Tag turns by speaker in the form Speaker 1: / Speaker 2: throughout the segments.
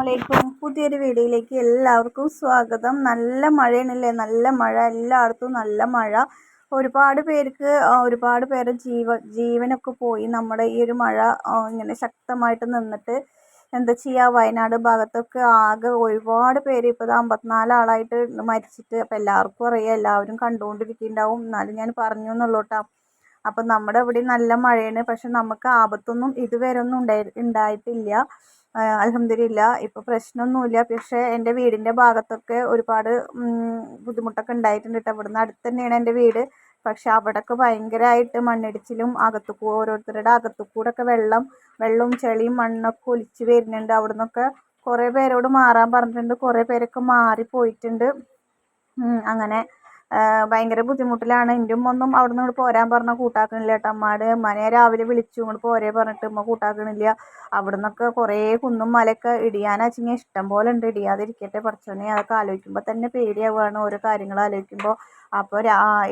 Speaker 1: അസ്സാമലൈക്കും പുതിയൊരു വീഡിയോയിലേക്ക് എല്ലാവർക്കും സ്വാഗതം. നല്ല മഴയാണല്ലേ? നല്ല മഴ. എല്ലായിടത്തും നല്ല മഴ. ഒരുപാട് പേർക്ക് ഒരുപാട് പേരെ ജീവ ജീവനൊക്കെ പോയി നമ്മുടെ ഈ ഒരു മഴ ഇങ്ങനെ ശക്തമായിട്ട് നിന്നിട്ട് എന്താ ചെയ്യുക വയനാട് ഭാഗത്തൊക്കെ ആകെ ഒരുപാട് പേര് ഇപ്പോൾ അമ്പത്തിനാല് ആളായിട്ട് മരിച്ചിട്ട് അപ്പോൾ എല്ലാവർക്കും അറിയാം. എല്ലാവരും കണ്ടുകൊണ്ടിരിക്കുന്നുണ്ടാവും. എന്നാലും ഞാൻ പറഞ്ഞു എന്നുള്ളോട്ടാ. അപ്പം നമ്മുടെ ഇവിടെ നല്ല മഴയാണ്. പക്ഷെ നമുക്ക് ആപത്തൊന്നും ഇതുവരെ ഒന്നും ഉണ്ടായി ഉണ്ടായിട്ടില്ല. അൽഹംദുലില്ല. ഇപ്പോൾ പ്രശ്നമൊന്നുമില്ല പക്ഷേ എന്റെ വീടിന്റെ ഭാഗത്തൊക്കെ ഒരുപാട് ബുദ്ധിമുട്ടൊക്കെ ഉണ്ടായിട്ടുണ്ട് കേട്ടോ. ഇവിടുന്ന് അടുത്ത് തന്നെയാണ് എന്റെ വീട്. പക്ഷെ അവിടെയൊക്കെ ഭയങ്കരമായിട്ട് മണ്ണിടിച്ചിലും അകത്തു ഓരോരുത്തരുടെ അകത്തു കൂടെയൊക്കെ വെള്ളം വെള്ളവും ചെളിയും മണ്ണൊക്കെ ഒലിച്ച് വരുന്നുണ്ട്. അവിടെ നിന്നൊക്കെ കുറേ പേരോട് മാറാൻ പറഞ്ഞിട്ടുണ്ട്. കുറേ പേരൊക്കെ മാറിപ്പോയിട്ടുണ്ട്. അങ്ങനെ ഭയങ്കര ബുദ്ധിമുട്ടിലാണ്. എന്റെ ഉമ്മ ഒന്നും അവിടെ നിന്ന് ഇങ്ങോട്ട് പോരാൻ പറഞ്ഞാൽ കൂട്ടാക്കണില്ല കേട്ടോ അമ്മാട് രാവിലെ വിളിച്ചു ഇങ്ങോട്ട് പോരേ പറഞ്ഞിട്ട് ഉമ്മ കൂട്ടാക്കണില്ല. അവിടെ നിന്നൊക്കെ കുറേ കുന്നും മലയൊക്കെ ഇടിയാനാച്ചെങ്കിൽ ഇഷ്ടം പോലെ ഉണ്ട് ഇടിയാതിരിക്കട്ടെ പടച്ചോനെ. അതൊക്കെ ആലോചിക്കുമ്പോൾ തന്നെ പേടിയാവുകയാണ് ഓരോ കാര്യങ്ങൾ ആലോചിക്കുമ്പോൾ അപ്പോൾ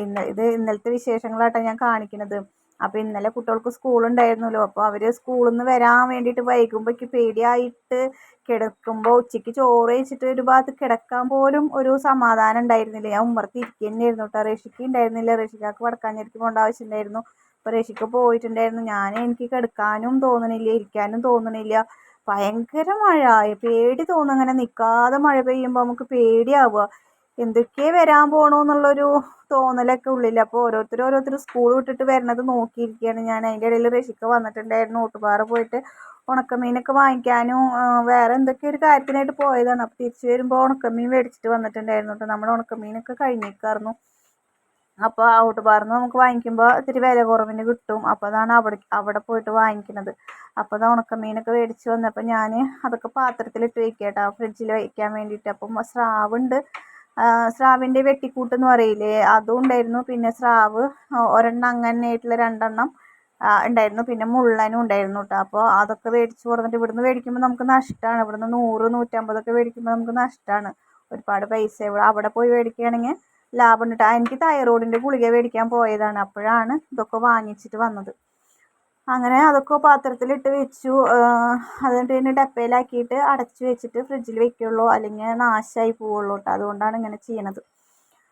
Speaker 1: ഇന്ന് ഇത് ഇന്നലത്തെ വിശേഷങ്ങളാട്ടോ ഞാൻ കാണിക്കുന്നത് അപ്പോൾ ഇന്നലെ കുട്ടികൾക്ക് സ്കൂളുണ്ടായിരുന്നല്ലോ അപ്പോൾ അവർ സ്കൂളിൽ നിന്ന് വരാൻ വേണ്ടിയിട്ട് വൈകുമ്പോൾ എനിക്ക് പേടിയായിട്ട് കിടക്കുമ്പോൾ ഉച്ചയ്ക്ക് ചോറ് കഴിച്ചിട്ട് ഒരു ഭാഗത്ത് കിടക്കാൻ പോലും ഒരു സമാധാനം ഉണ്ടായിരുന്നില്ല. ഞാൻ ഉമ്മർത്തി ഇരിക്കുകയായിരുന്നു കേട്ടോ റഷിക്ക് ഉണ്ടായിരുന്നില്ല. റഷിക്കാക്ക് വടക്കാഞ്ചേരിക്ക് പോകേണ്ട ആവശ്യമുണ്ടായിരുന്നു. അപ്പോൾ റഷിക്ക് പോയിട്ടുണ്ടായിരുന്നു. ഞാൻ എനിക്ക് കിടക്കാനും തോന്നണില്ല ഇരിക്കാനും തോന്നണില്ല. ഭയങ്കര മഴ. പേടി തോന്നും അങ്ങനെ നിൽക്കാതെ മഴ പെയ്യുമ്പോൾ നമുക്ക് പേടിയാവുക. എന്തൊക്കെ വരാൻ പോകണോ എന്നുള്ളൊരു തോന്നലൊക്കെ ഉള്ളിൽ അപ്പോൾ ഓരോരുത്തർ ഓരോരുത്തർ സ്കൂൾ വിട്ടിട്ട് വരണത് നോക്കിയിരിക്കുകയാണ് ഞാൻ അതിന്റെ ഇടയിൽ റഷിക്ക വന്നിട്ടുണ്ടായിരുന്നു. ഓട്ടുപാറ പോയിട്ട് ഉണക്കമീനൊക്കെ വാങ്ങിക്കാനും വേറെ എന്തൊക്കെ ഒരു കാര്യത്തിനായിട്ട് പോയതാണ്. അപ്പോൾ തിരിച്ചു വരുമ്പോൾ ഉണക്കമീൻ മേടിച്ചിട്ട് വന്നിട്ടുണ്ടായിരുന്നു കേട്ടോ നമ്മുടെ ഉണക്കമീനൊക്കെ കഴിഞ്ഞേക്കായിരുന്നു അപ്പോൾ ഔട്ടുപാറന്ന് നമുക്ക് വാങ്ങിക്കുമ്പോൾ ഇത്തിരി വില കുറവിന് കിട്ടും. അപ്പോൾ അതാണ് അവിടെ അവിടെ പോയിട്ട് വാങ്ങിക്കുന്നത്. അപ്പോൾ അത് ഉണക്കമീനൊക്കെ മേടിച്ച് വന്നപ്പോൾ ഞാൻ അതൊക്കെ പാത്രത്തിലിട്ട് വയ്ക്കാം കേട്ടോ ഫ്രിഡ്ജിൽ വയ്ക്കാൻ വേണ്ടിയിട്ട്. അപ്പം സ്രാവുണ്ട് സ്രാവിന്റെ വെട്ടിക്കൂട്ട് എന്ന് പറയില്ലേ? അതും ഉണ്ടായിരുന്നു. പിന്നെ സ്രാവ് ഒരെണ്ണം അങ്ങനെ ആയിട്ടുള്ള രണ്ടെണ്ണം ഉണ്ടായിരുന്നു. പിന്നെ മുള്ളനും ഉണ്ടായിരുന്നു കേട്ടോ അപ്പോൾ അതൊക്കെ മേടിച്ച് കൊടുത്തിട്ട് ഇവിടുന്ന് മേടിക്കുമ്പോൾ നമുക്ക് നഷ്ടമാണ് ഇവിടുന്ന് നൂറ് നൂറ്റമ്പതൊക്കെ മേടിക്കുമ്പോൾ നമുക്ക് നഷ്ടമാണ് ഒരുപാട് പൈസ ഇവിടെ അവിടെ പോയി മേടിക്കുകയാണെങ്കിൽ ലാഭം ഉണ്ട്. എനിക്ക് തൈറോയിഡിന്റെ ഗുളിക മേടിക്കാൻ പോയതാണ്. അപ്പോഴാണ് ഇതൊക്കെ വാങ്ങിച്ചിട്ട് വന്നത്. അങ്ങനെ അതൊക്കെ പാത്രത്തിലിട്ട് വെച്ചു. അതുകൊണ്ട് പിന്നെ ഡപ്പയിലാക്കിയിട്ട് അടച്ചു വെച്ചിട്ട് ഫ്രിഡ്ജിൽ വെക്കുകയുള്ളൂ അല്ലെങ്കിൽ നാശമായി പോവുള്ളൂ കേട്ടോ അതുകൊണ്ടാണ് ഇങ്ങനെ ചെയ്യണത്.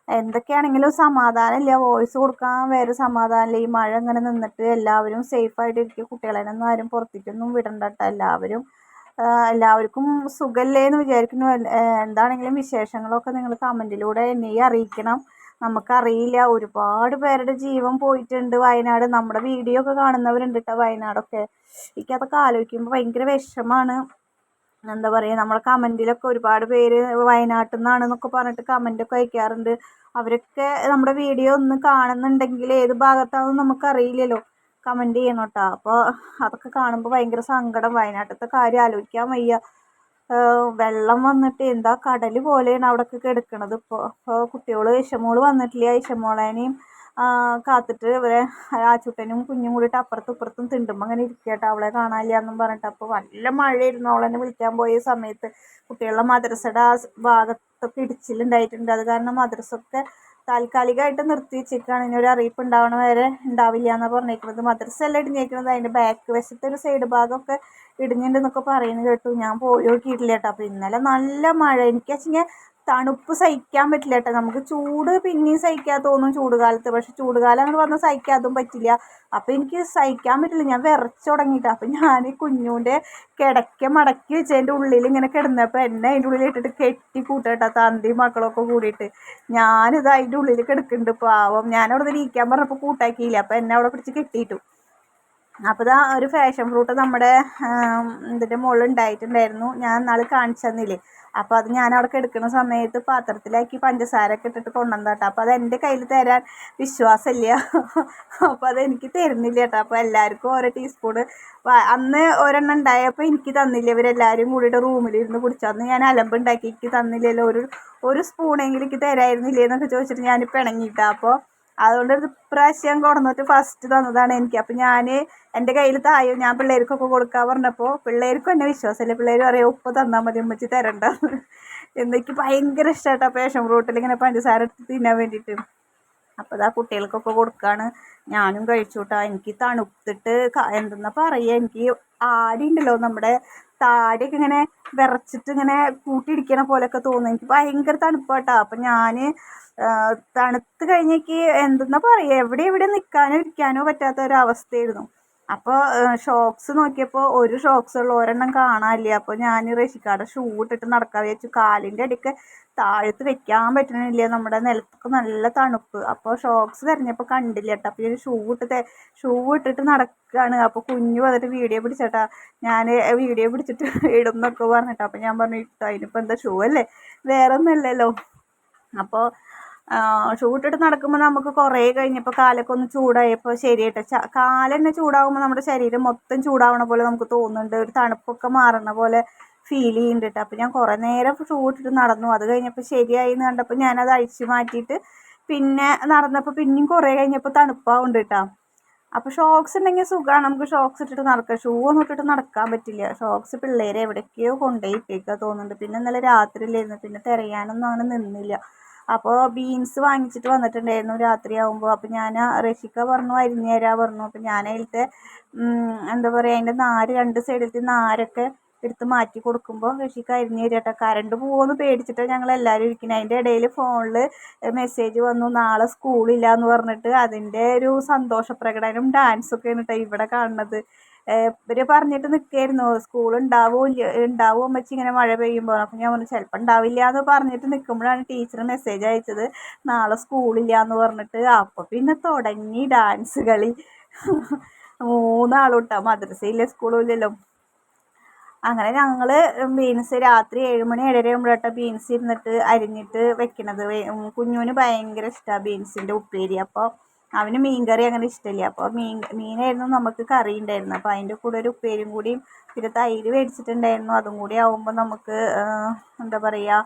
Speaker 1: എന്തൊക്കെയാണെങ്കിലും സമാധാനമില്ല വോയിസ് കൊടുക്കാൻ വേറെ സമാധാനമില്ല ഈ മഴ ഇങ്ങനെ നിന്നിട്ട് എല്ലാവരും സേഫായിട്ട് ഇരിക്കുക. കുട്ടികളെയൊന്നും ആരും പുറത്തേക്കൊന്നും വിടണ്ട എല്ലാവരും എല്ലാവർക്കും സുഖമല്ലേ എന്ന് വിചാരിക്കുന്നു. എന്താണെങ്കിലും വിശേഷങ്ങളൊക്കെ നിങ്ങൾ കമന്റിലൂടെ എന്നെ അറിയിക്കണം. നമുക്കറിയില്ല. ഒരുപാട് പേരുടെ ജീവൻ പോയിട്ടുണ്ട്. വയനാട് നമ്മുടെ വീഡിയോ ഒക്കെ കാണുന്നവരുണ്ട് കേട്ടോ വയനാടൊക്കെ. എനിക്കതൊക്കെ ആലോചിക്കുമ്പോൾ ഭയങ്കര വിഷമാണ്. എന്താ പറയുക നമ്മുടെ കമന്റിലൊക്കെ ഒരുപാട് പേര് വയനാട്ടിൽ നിന്നാണെന്നൊക്കെ പറഞ്ഞിട്ട് കമന്റൊക്കെ അയക്കാറുണ്ട്. അവരൊക്കെ നമ്മുടെ വീഡിയോ ഒന്ന് കാണുന്നുണ്ടെങ്കിൽ ഏത് ഭാഗത്താണെന്ന് നമുക്കറിയില്ലല്ലോ. കമന്റ് ചെയ്യണം കേട്ടോ അപ്പോൾ അതൊക്കെ കാണുമ്പോൾ ഭയങ്കര സങ്കടം. വയനാട്ടിലത്തെ കാര്യം ആലോചിക്കാൻ വയ്യ. വെള്ളം വന്നിട്ട് എന്താ കടൽ പോലെയാണ് അവിടെയൊക്കെ കിടക്കണത്. ഇപ്പോൾ അപ്പോൾ കുട്ടികൾ ഇഷമോൾ വന്നിട്ടില്ല? ഇഷമോളേനെയും കാത്തിട്ട് ഇവരെ ആച്ചുട്ടനും കുഞ്ഞും കൂടിയിട്ട് അപ്പുറത്തും ഇപ്പുറത്തും തിണ്ടുമ്പോൾ അങ്ങനെ ഇരിക്കട്ടെ അവളെ കാണാനില്ല എന്നും പറഞ്ഞിട്ട്. അപ്പോൾ നല്ല മഴയായിരുന്നു. അവളെന്നെ വിളിക്കാൻ പോയ സമയത്ത് കുട്ടികളുടെ മദ്രസയുടെ ആ ഭാഗത്തൊക്കെ ഇടിച്ചിലുണ്ടായിട്ടുണ്ട് അത് കാരണം മദ്രസൊക്കെ താൽക്കാലികമായിട്ട് നിർത്തി വെച്ചേക്കാണ് ഇനി ഒരു അറിയിപ്പ് ഉണ്ടാവണ വരെ ഉണ്ടാവില്ല എന്നാണ് പറഞ്ഞേക്കുന്നത് മദ്രസ അല്ല ഇടിഞ്ഞേക്കുന്നത് അതിന്റെ ബാക്ക് വശത്തെ ഒരു സൈഡ് ഭാഗമൊക്കെ ഇടിഞ്ഞിട്ടുണ്ടെന്നൊക്കെ പറയുന്നത് കേട്ടു. ഞാൻ പോയി നോക്കിയിട്ടില്ല കേട്ടോ. അപ്പോൾ ഇന്നലെ നല്ല മഴ. എനിക്ക് വെച്ചെങ്കിൽ തണുപ്പ് സഹിക്കാൻ പറ്റില്ല കേട്ടോ. നമുക്ക് ചൂട് പിന്നെയും സഹിക്കാൻ തോന്നും ചൂട് കാലത്ത് പക്ഷെ ചൂട് കാലം എന്ന് പറഞ്ഞാൽ സഹിക്കാതും പറ്റില്ല. അപ്പം എനിക്ക് സഹിക്കാൻ പറ്റില്ല. ഞാൻ വിറച്ച് തുടങ്ങിയിട്ട്. അപ്പം ഞാൻ ഈ കിടക്ക മടക്കി വെച്ച് എന്റെ ഉള്ളിൽ ഇങ്ങനെ കിടന്നപ്പോൾ എന്നെ അതിന്റെ ഉള്ളിൽ ഇട്ടിട്ട് കെട്ടി കൂട്ടേട്ടാ തന്തി മക്കളൊക്കെ കൂടിയിട്ട്. ഞാനിത് അതിന്റെ ഉള്ളിൽ കിടക്കുന്നുണ്ട് പാവം. ഞാനവിടെ നിന്ന് ഇരിക്കാൻ പറഞ്ഞപ്പോൾ കൂട്ടാക്കിയില്ല. അപ്പം എന്നെ അവിടെ പിടിച്ച് കെട്ടിയിട്ടു. അപ്പോൾ ഇതാ ഒരു ഫാഷൻ ഫ്രൂട്ട് നമ്മുടെ ഇതിന്റെ മുകളിൽ ഉണ്ടായിട്ടുണ്ടായിരുന്നു ഞാൻ നാളെ കാണിച്ചു തന്നില്ലേ? അപ്പോൾ അത് ഞാൻ അവിടെ എടുക്കുന്ന സമയത്ത് പാത്രത്തിലാക്കി പഞ്ചസാരയൊക്കെ ഇട്ടിട്ട് കൊണ്ടുവന്ന കേട്ടോ അപ്പോൾ അത് എന്റെ കയ്യിൽ തരാൻ വിശ്വാസമില്ല. അപ്പോൾ അത് എനിക്ക് തരുന്നില്ല കേട്ടോ അപ്പോൾ എല്ലാവർക്കും ഓരോ ടീസ്പൂൺ അന്ന് ഒരെണ്ണം ഉണ്ടായപ്പോൾ എനിക്ക് തന്നില്ല. ഇവരെല്ലാവരും കൂടിയിട്ട് റൂമിലിരുന്ന് കുടിച്ചു അന്ന് ഞാൻ അലമ്പുണ്ടാക്കി. എനിക്ക് തന്നില്ലല്ലോ. ഒരു ഒരു സ്പൂണെങ്കിലും എനിക്ക് തരായിരുന്നില്ലേ എന്നൊക്കെ ചോദിച്ചിട്ട് ഞാൻ പിണങ്ങിയിട്ടാണ് അപ്പോൾ അതുകൊണ്ട് ഒരു പ്രാവശ്യം കൊടുന്നിട്ട് ഫസ്റ്റ് തന്നതാണ് എനിക്ക്. അപ്പം ഞാൻ എന്റെ കയ്യിൽ തായോ ഞാൻ പിള്ളേർക്കൊക്കെ കൊടുക്കാൻ പറഞ്ഞപ്പോൾ പിള്ളേർക്കും എന്നെ വിശ്വാസമില്ല. പിള്ളേർ പറയും ഉപ്പ് തന്നാൽ മതി ഉമ്മച്ചി തരണ്ട. എനിക്ക് ഭയങ്കര ഇഷ്ടമായിട്ടാണ് പേഷൻ ഫ്രൂട്ടിൽ ഇങ്ങനെ പഞ്ചസാര എടുത്ത് തിന്നാൻ വേണ്ടിയിട്ട്. അപ്പോൾ ഇതാ കുട്ടികൾക്കൊക്കെ കൊടുക്കുകയാണ് ഞാനും കഴിച്ചൂട്ടാ. എനിക്ക് തണുത്തിട്ട് എന്തെന്നാ പറയുക എനിക്ക് ആടി ഉണ്ടല്ലോ നമ്മുടെ താടിയൊക്കെ ഇങ്ങനെ വിറച്ചിട്ട് ഇങ്ങനെ കൂട്ടിയിടിക്കണ പോലെയൊക്കെ തോന്നുന്നു എനിക്ക് ഭയങ്കര തണുപ്പാട്ടാ. അപ്പം ഞാൻ തണുത്ത് കഴിഞ്ഞേക്ക് എന്തെന്നാ പറയുക എവിടെ എവിടെ നിൽക്കാനോ ഇരിക്കാനോ പറ്റാത്ത ഒരു അവസ്ഥയായിരുന്നു. അപ്പോൾ ഷോക്സ് നോക്കിയപ്പോൾ ഒരു ഷോക്സ് ഉള്ള ഒരെണ്ണം കാണാനില്ല? അപ്പോൾ ഞാൻ റഷിക്കാടെ ഷൂ ഇട്ടിട്ട് നടക്കാൻ വിചാരിച്ചു. കാലിന്റെ അടിക്ക് താഴത്ത് വെക്കാൻ പറ്റണില്ല. നമ്മുടെ നിലത്തൊക്കെ നല്ല തണുപ്പ്. അപ്പോൾ ഷോക്സ് തിരഞ്ഞപ്പോൾ കണ്ടില്ല കേട്ടോ അപ്പോൾ ഞാൻ ഷൂ ഇട്ട് ഷൂ ഇട്ടിട്ട് നടക്കുകയാണ് അപ്പോൾ കുഞ്ഞു വന്നിട്ട് വീഡിയോ പിടിച്ചേട്ടാ. ഞാൻ വീഡിയോ പിടിച്ചിട്ട് ഇടുന്നൊക്കെ പറഞ്ഞിട്ട്. അപ്പോൾ ഞാൻ പറഞ്ഞു ഇട്ടോ. അതിനിപ്പോൾ എന്താ ഷൂ അല്ലേ? വേറെ ഒന്നുമല്ലല്ലോ അപ്പോൾ ഷൂ ഇട്ടിട്ട് നടക്കുമ്പോൾ നമുക്ക് കുറേ കഴിഞ്ഞപ്പോൾ കാലൊക്കെ ഒന്ന് ചൂടായപ്പോൾ ശരിയായിട്ട് ച കാലെന്നെ ചൂടാകുമ്പോൾ നമ്മുടെ ശരീരം മൊത്തം ചൂടാവണ പോലെ നമുക്ക് തോന്നുന്നുണ്ട്. ഒരു തണുപ്പൊക്കെ മാറണ പോലെ ഫീൽ ചെയ്യുന്നുണ്ട് അപ്പോൾ ഞാൻ കുറേ നേരം ചൂട്ടിട്ട് നടന്നു. അത് കഴിഞ്ഞപ്പോൾ ശരിയായി എന്ന് കണ്ടപ്പോൾ ഞാനത് അഴിച്ചു മാറ്റിയിട്ട് പിന്നെ നടന്നപ്പോൾ പിന്നെയും കുറേ കഴിഞ്ഞപ്പോൾ തണുപ്പാവുണ്ട് കേട്ടോ അപ്പോൾ ഷോക്സ് ഉണ്ടെങ്കിൽ സുഖമാണ് നമുക്ക് ഷോക്സ് ഇട്ടിട്ട് നടക്കാം. ഷൂ ഒന്നും ഇട്ടിട്ട് നടക്കാൻ പറ്റില്ല. ഷോക്സ് പിള്ളേരെ എവിടേക്കോ കൊണ്ടുപോയി തോന്നുന്നുണ്ട്. പിന്നെ ഇന്നലെ രാത്രിയിലായിരുന്നു പിന്നെ തിരയാനൊന്നും അങ്ങനെ നിന്നില്ല. അപ്പോൾ ബീൻസ് വാങ്ങിച്ചിട്ട് വന്നിട്ടുണ്ടായിരുന്നു രാത്രിയാകുമ്പോൾ അപ്പോൾ ഞാൻ റഷിക്ക പറഞ്ഞു അരിഞ്ഞു തരാ പറഞ്ഞു. അപ്പോൾ ഞാൻ അതിലത്തെ എന്താ പറയുക അതിന്റെ നാര് രണ്ട് സൈഡിലത്തെ നാരൊക്കെ എടുത്ത് മാറ്റി കൊടുക്കുമ്പോൾ റഷിക്ക അരിഞ്ഞു തരും കേട്ടോ കറണ്ട് പോകുമെന്ന് പേടിച്ചിട്ടാണ് ഞങ്ങൾ എല്ലാവരും ഇരിക്കുന്നത് അതിന്റെ ഇടയിൽ ഫോണിൽ മെസ്സേജ് വന്നു നാളെ സ്കൂളില്ല എന്ന് പറഞ്ഞിട്ട് അതിന്റെ ഒരു സന്തോഷ പ്രകടനം ഡാൻസൊക്കെയാണ് കേട്ടോ ഇവിടെ കാണുന്നത്. ഇവർ പറഞ്ഞിട്ട് നിൽക്കായിരുന്നു സ്കൂൾ ഉണ്ടാവോ ഇല്ല ഉണ്ടാവും അമ്മച്ചി ഇങ്ങനെ മഴ പെയ്യുമ്പോൾ അപ്പം ഞാൻ പറഞ്ഞു ചിലപ്പോൾ ഉണ്ടാവില്ല എന്ന് പറഞ്ഞിട്ട് നിൽക്കുമ്പോഴാണ് ടീച്ചർ മെസ്സേജ് അയച്ചത്. നാളെ സ്കൂളില്ല എന്ന് പറഞ്ഞിട്ട്. അപ്പോൾ പിന്നെ തുടങ്ങി ഡാൻസ് കളി. മൂന്നാളും കേട്ടോ മദ്രസയിലെ സ്കൂളും ഇല്ലല്ലോ. അങ്ങനെ ഞങ്ങൾ ബീൻസ് രാത്രി ഏഴുമണി ഏഴര ആകുമ്പോഴാട്ടോ ബീൻസ് ഇരുന്നിട്ട് അരിഞ്ഞിട്ട് വെക്കണത്. കുഞ്ഞുവിന് ഭയങ്കര ഇഷ്ടമാണ് ബീൻസിന്റെ ഉപ്പേരി. അപ്പോൾ അവന് മീൻ കറി അങ്ങനെ ഇഷ്ടമില്ല. അപ്പോൾ മീൻ മീനായിരുന്നു നമുക്ക് കറി ഉണ്ടായിരുന്നത്. അപ്പോൾ അതിന്റെ കൂടെ ഒരു ഉപ്പേരിയും കൂടിയും പിന്നെ തൈര് മേടിച്ചിട്ടുണ്ടായിരുന്നു. അതും കൂടി ആകുമ്പോൾ നമുക്ക് എന്താ പറയുക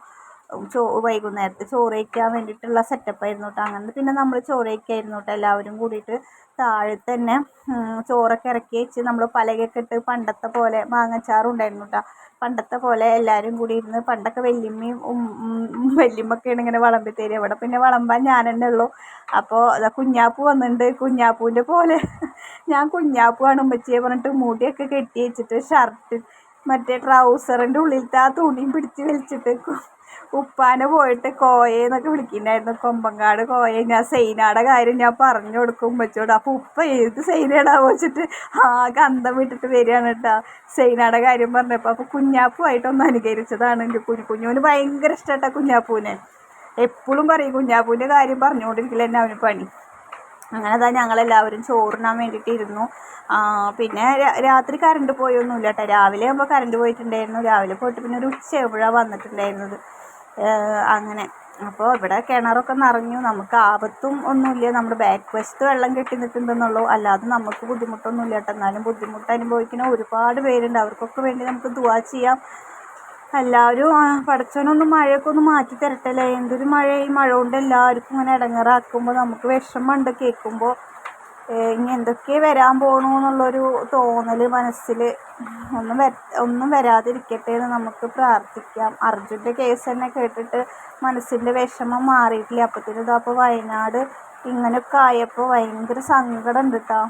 Speaker 1: ചോ വൈകുന്നേരത്തെ ചോറ് കഴിക്കാൻ വേണ്ടിയിട്ടുള്ള സെറ്റപ്പായിരുന്നു കേട്ടോ അങ്ങനെ പിന്നെ നമ്മൾ ചോറ് കഴിക്കായിരുന്നു കേട്ടോ എല്ലാവരും കൂടിയിട്ട്. താഴെ തന്നെ ചോറൊക്കെ ഇറക്കി വെച്ച് നമ്മൾ പലകയൊക്കെ ഇട്ട് പണ്ടത്തെ പോലെ മാങ്ങച്ചാറുണ്ടായിരുന്നു കേട്ടോ പണ്ടത്തെ പോലെ എല്ലാവരും കൂടി ഇരുന്ന് പണ്ടൊക്കെ വല്യമ്മയും വല്യമ്മയൊക്കെയാണ് ഇങ്ങനെ വിളമ്പി തരിക. ഇവിടെ പിന്നെ വളമ്പാൻ ഞാൻ തന്നെ ഉള്ളൂ. അപ്പോൾ അതാ കുഞ്ഞാപ്പൂ വന്നിട്ടുണ്ട് കുഞ്ഞാപ്പൂവിന്റെ പോലെ ഞാൻ കുഞ്ഞാപ്പൂ ആണ് ഉമ്മച്ചിയെ പറഞ്ഞിട്ട് മൂടിയൊക്കെ കെട്ടി വെച്ചിട്ട് ഷർട്ട് മറ്റേ ട്രൗസറിന്റെ ഉള്ളിലത്തെ ആ തുണിയും പിടിച്ച് വലിച്ചിട്ട് ഉപ്പാനെ പോയിട്ട് കോയെന്നൊക്കെ വിളിക്കുന്നുണ്ടായിരുന്നു. കൊമ്പങ്കാട് കോയ. ഞാൻ സൈനയുടെ കാര്യം ഞാൻ പറഞ്ഞു കൊടുക്കും ഉമ്മച്ചോട് അപ്പോൾ ഉപ്പ ഏത് സൈനയുടെ വെച്ചിട്ട് ആ അന്തം വിട്ടിട്ട് വരികയാണ് കേട്ടോ. സൈനയുടെ കാര്യം പറഞ്ഞപ്പോൾ അപ്പോൾ കുഞ്ഞാപ്പുമായിട്ടൊന്ന് അനുകരിച്ചതാണ് എന്റെ കുഞ്ഞു. കുഞ്ഞുവിന് ഭയങ്കര ഇഷ്ടമായിട്ടാണ് കുഞ്ഞാപ്പൂനെ എപ്പോഴും പറയും കുഞ്ഞാപ്പൂന്റെ കാര്യം പറഞ്ഞുകൊണ്ടിരിക്കില്ല എന്നെ അവന് പണി. അങ്ങനെ തന്നെ ഞങ്ങളെല്ലാവരും ചോറിനാൻ വേണ്ടിയിട്ട് ഇരുന്നു പിന്നെ രാത്രി കറണ്ട് പോയൊന്നുമില്ല കേട്ടോ രാവിലെ ആകുമ്പോൾ കറണ്ട് പോയിട്ടുണ്ടായിരുന്നു. രാവിലെ പോയിട്ട് പിന്നെ ഒരു ഉച്ചയാകുമ്പോഴാണ് വന്നിട്ടുണ്ടായിരുന്നത്. അങ്ങനെ. അപ്പോൾ ഇവിടെ കിണറൊക്കെ നിറഞ്ഞു. നമുക്ക് ആപത്തും ഒന്നുമില്ല. നമ്മുടെ ബാക്ക് വശത്ത് വെള്ളം കെട്ടി നിൽക്കുന്നുണ്ടെന്നുള്ളൂ. അല്ലാതെ നമുക്ക് ബുദ്ധിമുട്ടൊന്നുമില്ല കേട്ടോ എന്നാലും ബുദ്ധിമുട്ട് അനുഭവിക്കുന്ന ഒരുപാട് പേരുണ്ട്. അവർക്കൊക്കെ വേണ്ടി നമുക്ക് ദുവാ ചെയ്യാം. എല്ലാവരും പടച്ചവനൊന്ന് മഴയൊക്കെ ഒന്ന് മാറ്റി തരട്ടല്ലേ? എന്തൊരു മഴ ഈ മഴ കൊണ്ട് എല്ലാവർക്കും ഇങ്ങനെ ഇടങ്ങേറാക്കുമ്പോൾ നമുക്ക് വിഷമമുണ്ട് കേൾക്കുമ്പോൾ ഇനി എന്തൊക്കെ വരാൻ പോകണു എന്നുള്ളൊരു തോന്നൽ മനസ്സിൽ ഒന്നും വര ഒന്നും വരാതിരിക്കട്ടെ എന്ന് നമുക്ക് പ്രാർത്ഥിക്കാം. അർജുന്റെ കേസ് തന്നെ കേട്ടിട്ട് മനസ്സിന്റെ വിഷമം മാറിയിട്ടില്ല? അപ്പത്തിനും ഇതാ അപ്പോൾ വയനാട് ഇങ്ങനെയൊക്കെ ആയപ്പോൾ ഭയങ്കര സങ്കടം ഉണ്ട് കേട്ടോ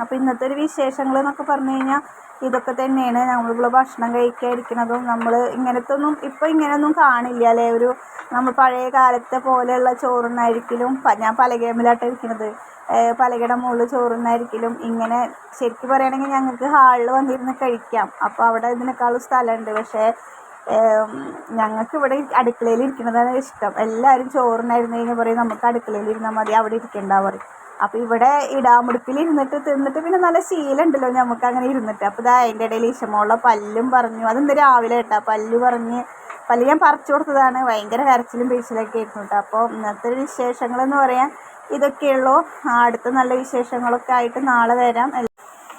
Speaker 1: അപ്പോൾ ഇന്നത്തെ ഒരു വിശേഷങ്ങൾ എന്നൊക്കെ പറഞ്ഞു കഴിഞ്ഞാൽ ഇതൊക്കെ തന്നെയാണ്. നമ്മളിവിടെ ഭക്ഷണം കഴിക്കാതിരിക്കുന്നതും നമ്മൾ ഇങ്ങനത്തെ ഒന്നും ഇപ്പോൾ ഇങ്ങനെയൊന്നും കാണില്ല അല്ലേ? ഒരു നമ്മൾ പഴയ കാലത്തെ പോലെയുള്ള ചോറുന്നായിരിക്കലും ഞാൻ പല ഗെയിമിലായിട്ട് ഇരിക്കുന്നത് പലകയുടെ മുകളിൽ ചോറുന്നായിരിക്കലും ഇങ്ങനെ ശരിക്കും പറയുകയാണെങ്കിൽ ഞങ്ങൾക്ക് ഹാളിൽ വന്നിരുന്ന് കഴിക്കാം. അപ്പോൾ അവിടെ ഇതിനേക്കാളും സ്ഥലമുണ്ട്. പക്ഷേ ഞങ്ങൾക്ക് ഇവിടെ അടുക്കളയിൽ ഇരിക്കുന്നതാണ് ഇഷ്ടം. എല്ലാവരും ചോറുണ്ടായിരുന്നു കഴിഞ്ഞാൽ പറയും നമുക്ക് അടുക്കളയിൽ ഇരുന്നാൽ മതി. അവിടെ ഇരിക്കണ്ട പറയും അപ്പോൾ ഇവിടെ ഇടാമുടുപ്പിൽ ഇരുന്നിട്ട് തിന്നിട്ട് പിന്നെ നല്ല ശീലമുണ്ടല്ലോ നമുക്ക് അങ്ങനെ ഇരുന്നിട്ട്. അപ്പോൾ ഇതാ അതിന്റെ ഇടയിൽ ഇഷമോളുടെ പല്ലും പറഞ്ഞു. അതെന്ത് രാവിലെ കേട്ടോ? പല്ല് പറഞ്ഞ് പല്ല് ഞാൻ പറിച്ചു കൊടുത്തതാണ്. ഭയങ്കര കരച്ചിലും പേച്ചിലൊക്കെ ആയിരുന്നു കേട്ടോ. അപ്പോൾ ഇന്നത്തെ വിശേഷങ്ങളെന്ന് പറയാൻ ഇതൊക്കെയുള്ളൂ അടുത്ത നല്ല വിശേഷങ്ങളൊക്കെ ആയിട്ട് നാളെ വരാം.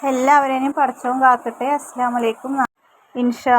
Speaker 1: എല്ലാവരെയും പറിച്ചവും കാക്കട്ടെ അസ്സാം വലൈക്കും ഇൻഷാ